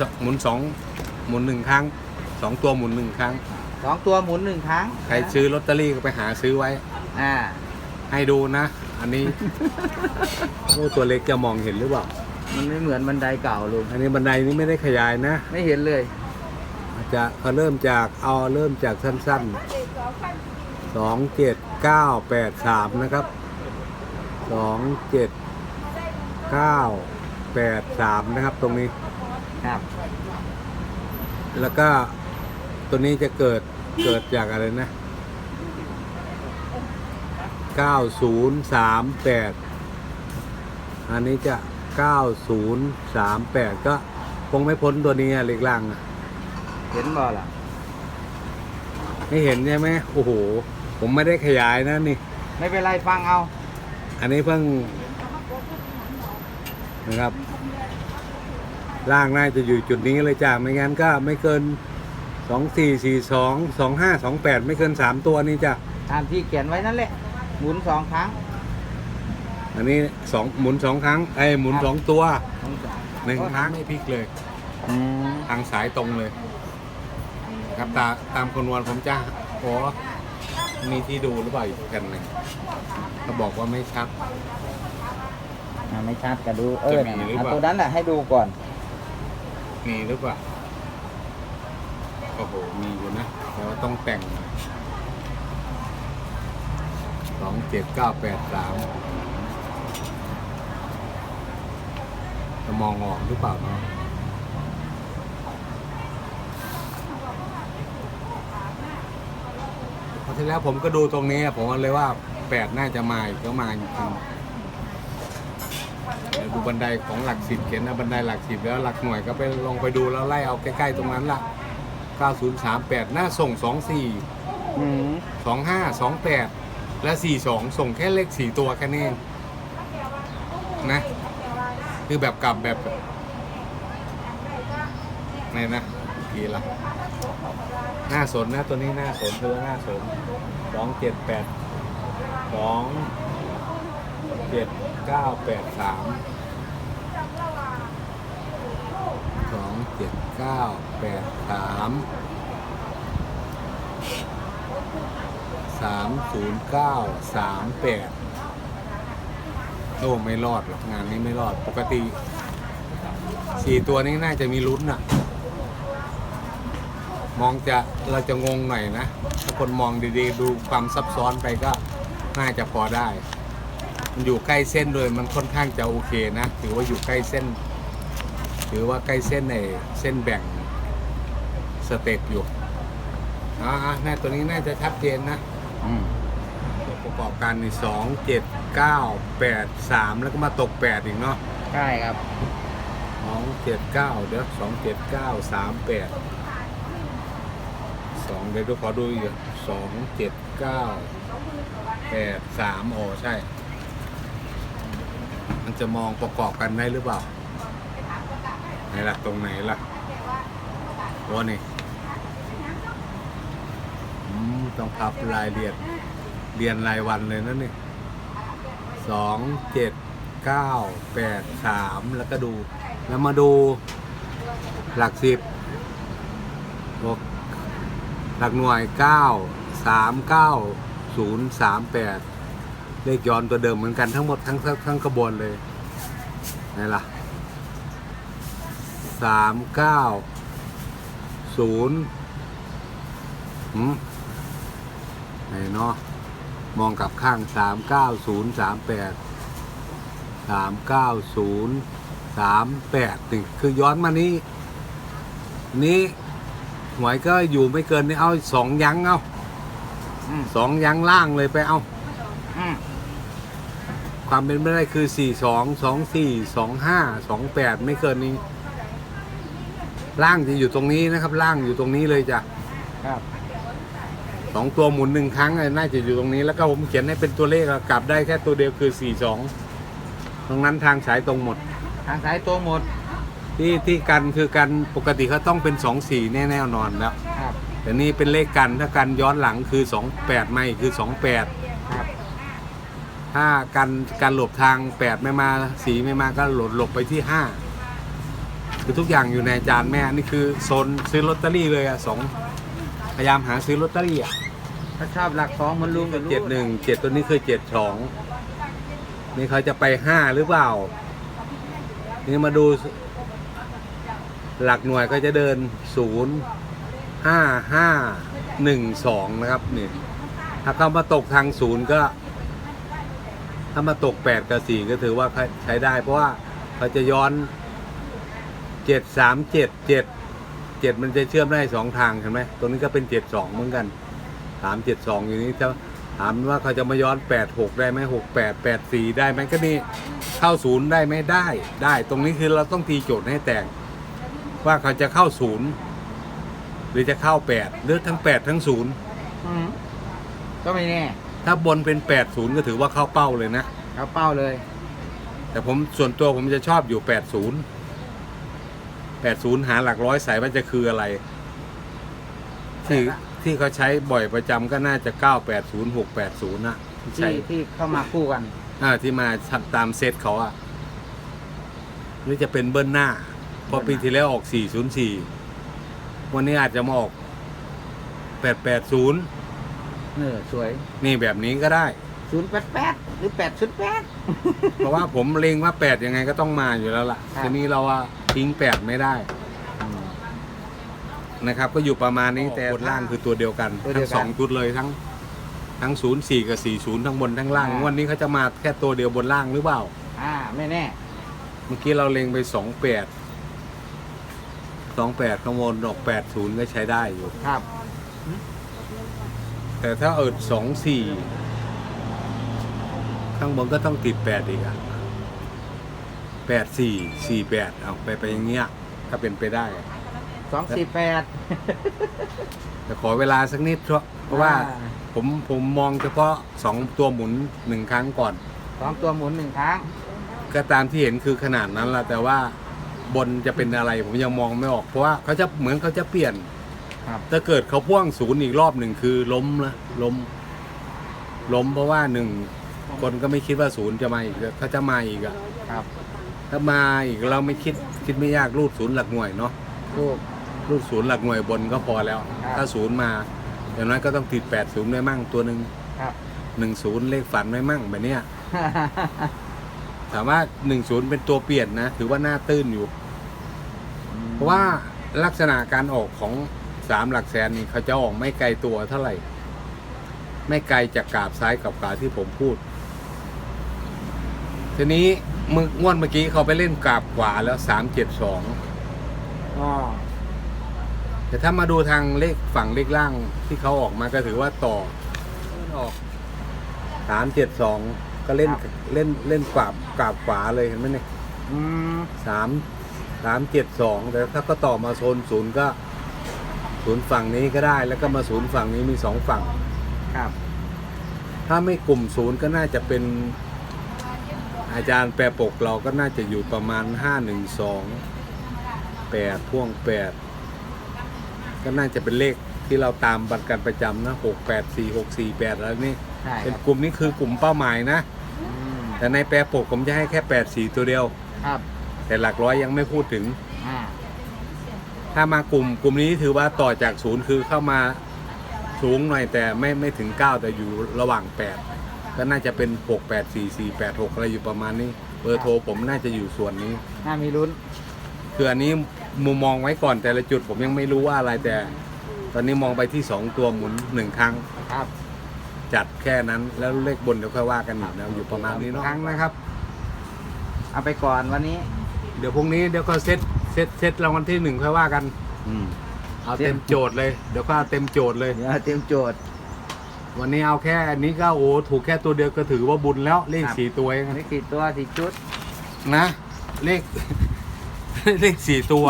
สหมุนสองหมุนหนึ่งครั้งสองตัวหมุนหนึ่งครั้ง สองตัวหมุนหนึ่งครั้งใครซื้อลอตเตอรี่ก็ไปหาซื้อไว้ อ่า ให้ดูนะ อันนี้ โอ้ตัวเล็กจะมองเห็นหรือเปล่า มันไม่เหมือนบันไดเก่าลุง อันนี้บันไดนี้ไม่ได้ขยายนะ ไม่เห็นเลยอาจจะเขาเริ่มจากเอาเริ่มจากสั้นๆสองเจ็ดเก้าแปดสามนะครับสองเจ็ดเก้าแปดสามนะครับตรงนี้ ครับ แล้วก็ตัวนี้จะเกิดเกิดจากอะไรนะ 9038 อันนี้จะ 9038 ก็คงไม่พ้นตัวนี้อะเล็กล่างอะเห็นบ่ล่ะไม่เห็นใช่ไหมโอ้โห ผมไม่ได้ขยายนะนี่ ไม่เป็นไรฟังเอา อันนี้เพิ่งนะครับ ล่างน่าจะอยู่จุดนี้เลยจ้าไม่งั้นก็ไม่เกิน2442 2528ไม่เกิน3ตัวนี้จ้ะตามที่เขียนไว้นั่นแหละ หมุนสองครั้ง อันนี้สองหมุนสองครั้งไอ้ยหมุนสองตัวหมุนสองหนึ่งครั้งไม่พลิกเลย อืมทางสายตรงเลย ครับตาตามคำนวณผมจะโอ้มีที่ดูหรือเปล่าอีกแผ่นหนึ่งเขาบอกว่าไม่ชัด อ่าไม่ชัดก็ดูเออจะมีหรือเอาเปล่าตัวนั้นแหละให้ดูก่อน มีหรือเปล่า โอ้โห มีอยู่นะแต่ว่าต้องแต่งสองเจ็ดเก้าแปดสามจะมองออกหรือเปล่าเนาะเพราะที่แล้วผมก็ดูตรงนี้ ผมเลยว่าแปดน่าจะมาอีกก็มาจริง ดูบันไดของหลักสิบเขียนนะบันไดหลักสิบแล้วหลักหน่วยก็ไปลองไปดูแล้วไล่เอาใกล้ๆตรงนั้นละ9038 หน้าส่ง24อืม25 28 และ 42 ส่งแค่เลข 4 ตัวแค่นี้เองนะคือแบบกลับแบบไหนนะกี่ละหน้าสนนะตัวนี้หน้าสนตัวหน้าสนสองเจ็ดแปดสองเจ็ดเก้าแปดสาม สองเจ็ดเก้าแปดสามสามศูนย์เก้าสามแปดโอ้ไม่รอดหรอกงานนี้ไม่รอดปกติสี่ตัวนี้น่าจะมีลุ้นน่ะ มองจะเราจะงงหน่อยนะ ถ้าคนมองดีๆ ดูความซับซ้อนไปก็น่าจะพอได้ มันอยู่ใกล้เส้นโดยมันค่อนข้างจะโอเคนะ ถือว่าอยู่ใกล้เส้น ถือว่าใกล้เส้นในเส้นแบ่งสเต็ปอยู่อ่าๆน่าตัวนี้น่าจะชัดเจนนะอืมประกอบการในสองเจ็ดเก้าแปดสามแล้วก็มาตกแปดอีกเนาะใช่ครับสองเจ็ดเก้าเดี๋ยวสองเจ็ดเก้าสามแปดสองเดี๋ยวดูขอดูอีกสองเจ็ดเก้าแปดสามโอ้ใช่ มันจะมองประกอบกันได้หรือเปล่าไหนล่ะตรงไหนล่ะโอ้นี่ต้องพับรายเรียนเรียนรายวันเลยนะนี่สองเจ็ดเก้าแปดสามแล้วก็ดู แล้วมาดูหลักสิบบวกหลักหน่วยเก้าสามเก้าศูนย์สามแปด เลขย้อนตัวเดิมเหมือนกันทั้งหมดทั้งทั้งทั้งกระบวนเลยไหนล่ะสามเก้าศูนย์หืมไหนเนาะมองกลับข้างสามเก้าศูนย์สามแปดสามเก้าศูนย์สามแปดนี่คือย้อนมานี้ นี้หวยก็อยู่ไม่เกินนี่เอาสองยั้งเอาอืมสองยั้งล่างเลยไปเอาอืม ความเป็นไปได้คือ 4 2 2 4 2 5 2 8 ไม่เกินนี้ ล่างจะอยู่ตรงนี้นะครับ ล่างอยู่ตรงนี้เลยจ้ะครับสองตัวหมุนหนึ่งครั้งเลยน่าจะอยู่ตรงนี้ แล้วก็ผมเขียนให้เป็นตัวเลขอะกลับได้แค่ตัวเดียวคือ 4 2 ตรงนั้นทางสายตรงหมด ทางสายตัวหมด ที่ที่กันคือกันปกติเขาต้องเป็น 2 4 แน่แน่นอนแล้วครับแต่นี่เป็นเลขกันถ้ากันย้อนหลังคือ 28 ไม่คือ 28ครับ ถ้ากันการหลบทาง8ไม่มาสีไม่มาก็หลบหลบไปที่5คือทุกอย่างอยู่ในจานแม่นี่คือโซนซื้อลอตเตอรี่เลยอะสองพยายามหาซื้อลอตเตอรี่อะถ้าชอบหลักสองเหมันลุงกับเจ็ดหนึ่งเจ็ดตัวนี้คือเจ็ดสองนี่เขาจะไปห้าหรือเปล่า นี่มาดูหลักหน่วยก็จะเดินศูนย์ห้าห้าหนึ่งสองนะครับนี่ถ้าเข้ามาตกทางศูนย์ก็ ถ้ามาตกแปดกับสี่ก็ถือว่าใช้ได้ เพราะว่าเขาจะย้อนเจ็ดสามเจ็ดเจ็ดเจ็ดมันจะเชื่อมได้สองทางเห็นไหมตรงนี้ก็เป็นเจ็ดสองเหมือนกันสามเจ็ดสองอยู่นี้จะถามว่าเขาจะมาย้อนแปดหกได้ไหมหกแปดแปดสี่ได้ไหมก็นี่เข้าศูนย์ได้ไหมได้ได้ ตรงนี้คือเราต้องตีโจทย์ให้แตกว่าเขาจะเข้าศูนย์หรือจะเข้าแปดหรือทั้งแปดทั้งศูนย์ก็ไม่แน่ ถ้าบนเป็น 80 ก็ถือว่าเข้าเป้าเลยนะ เข้าเป้าเลย แต่ผมส่วนตัวผมจะชอบอยู่ 80 80 หาหลักร้อยสายว่าจะคืออะไร ที่ที่เขาใช้บ่อยประจำก็น่าจะ 980 680นะที่ใช้ที่ที่เข้ามาคู่กัน อ่าที่มาตามเซตเขาอะหรือจะเป็นเบิ้ลหน้าพอปีที่แล้วออก 404 วันนี้อาจจะมาออก 880 เนอสวยนี่แบบนี้ก็ได้ ศูนย์แปดแปดหรือแปดศูนย์แปด เพราะว่าผมเลงว่าแปดยังไงก็ต้องมาอยู่แล้วล่ะทีนี้เราอะทิ้งแปดไม่ได้นะครับ ก็อยู่ประมาณนี้แต่บนล่างคือตัวเดียวกันทั้งสองชุดเลยทั้งทั้งศูนย์สี่กับสี่ศูนย์ทั้งบนทั้งล่างวันนี้เขาจะมาแค่ตัวเดียวบนล่างหรือเปล่า อ่าไม่แน่ เมื่อกี้เราเลงไปสองแปดสองแปดข้างบนออกแปดศูนย์ก็ใช้ได้อยู่ ครับ แต่ถ้าเอิดสองสี่ข้างบนก็ต้องติดแปดอีกอะแปดสี่สี่แปดเอาไปไปอย่างเงี้ย ถ้าเป็นไปได้สองสี่แปด แต่ขอเวลาสักนิดเพราะเพราะว่า ผมผมมองเฉพาะสองตัวหมุนหนึ่งครั้งก่อน สองตัวหมุนหนึ่งครั้ง ก็ตามที่เห็นคือขนาดนั้นละแต่ว่าบนจะเป็นอะไรผมยังมองไม่ออกเพราะว่าเขาจะเหมือนเขาจะเปลี่ยน ครับถ้าเกิดเขาพ่วงศูนย์อีกรอบหนึ่งคือล้มนะล้ม ล้มเพราะว่าหนึ่งคนก็ไม่คิดว่าศูนย์จะมาอีกเขาจะมาอีกอะครับ ถ้ามาอีกเราไม่คิดคิดไม่ยากรูดศูนย์หลักหน่วยเนาะถูก รูดศูนย์หลักหน่วยบนก็พอแล้ว ครับ ถ้าศูนย์มาอย่างน้อยก็ต้องติดแปดศูนย์ไว้มั่งตัวหนึ่งครับ หนึ่งศูนย์เลขฝันไว้มั่งแบบเนี้ยถามว่าหนึ่งศูนย์เป็นตัวเปลี่ยนนะ ถือว่าหน้าตื้นอยู่ เพราะว่าลักษณะการออกของ สามหลักแสนนี่เขาจะออกไม่ไกลตัวเท่าไหร่ ไม่ไกลจากกราบซ้ายกับกราบที่ผมพูด ทีนี้มึงงวดเมื่อกี้เขาไปเล่นกราบขวาแล้วสามเจ็ดสองอ๋อแต่ถ้ามาดูทางเลขฝั่งเลขล่างที่เขาออกมาก็ถือว่าต่อออกสามเจ็ดสองก็เล่นเล่นเล่นกราบกราบขวาเลยเห็นไหมเนี่ยอืมสามสามเจ็ดสองแต่ถ้าก็ต่อมาโซนศูนย์ก็ ศูนย์ฝั่งนี้ก็ได้ แล้วก็มาศูนย์ฝั่งนี้มีสองฝั่ง ครับ ถ้าไม่กลุ่มศูนย์ก็น่าจะเป็นอาจารย์แปรปกเราก็น่าจะอยู่ประมาณห้าหนึ่งสองแปดพ่วงแปดก็น่าจะเป็นเลขที่เราตามบัตรกันประจำนะหกแปดสี่หกสี่แปดแล้วนี่ใช่เป็นครับกลุ่มนี้คือกลุ่มเป้าหมายนะ อืมแต่ในแปรปกผมจะให้แค่แปดสี่ตัวเดียว ครับแต่หลักร้อยยังไม่พูดถึง อ่า ถ้ามากลุ่มกลุ่มนี้ถือว่าต่อจากศูนย์คือเข้ามาสูงหน่อยแต่ไม่ไม่ถึง 9 แต่อยู่ระหว่าง 8 ก็น่าจะเป็น 6 8 4 4 8 6 อะไรอยู่ประมาณนี้เบอร์โทรผมน่าจะอยู่ส่วนนี้ น่ามีลุ้นคืออันนี้มุมมองไว้ก่อนแต่ละจุดผมยังไม่รู้ว่าอะไรแต่ ตอนนี้มองไปที่ 2 ตัวหมุน 1 ครั้ง ครับจัดแค่นั้นแล้วเลขบนเดี๋ยวค่อยว่ากันอีกนะอยู่ประมาณนี้เนาะครั้งนะครับ เอาไปก่อนวันนี้ เดี๋ยวพรุ่งนี้เดี๋ยวก็เซต เซตเซตรางวัลที่หนึ่งค่อยว่ากัน อืม เอาเต็มโจทย์เลย เดี๋ยวก็เอาเต็มโจทย์เลย เดี๋ยวเตรียมโจทย์ วันนี้เอาแค่อันนี้ก็โอ้ถูกแค่ตัวเดียวก็ถือว่าบุญแล้วเลขครับ สี่ตัวเองอันนี้กี่ตัวสี่ชุด นะเลข เลขสี่ตัว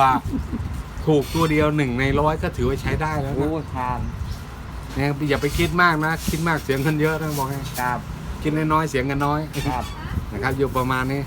ถูกตัวเดียวหนึ่งในร้อยก็ถือว่าใช้ได้แล้วโอ้นะทานเนี่ยอย่าไปคิดมากนะ คิดมากเสียงเงินเยอะนะบอกให้ครับ คิดน้อยๆเสียงเงินน้อยครับนะครับ อยู่ประมาณนี้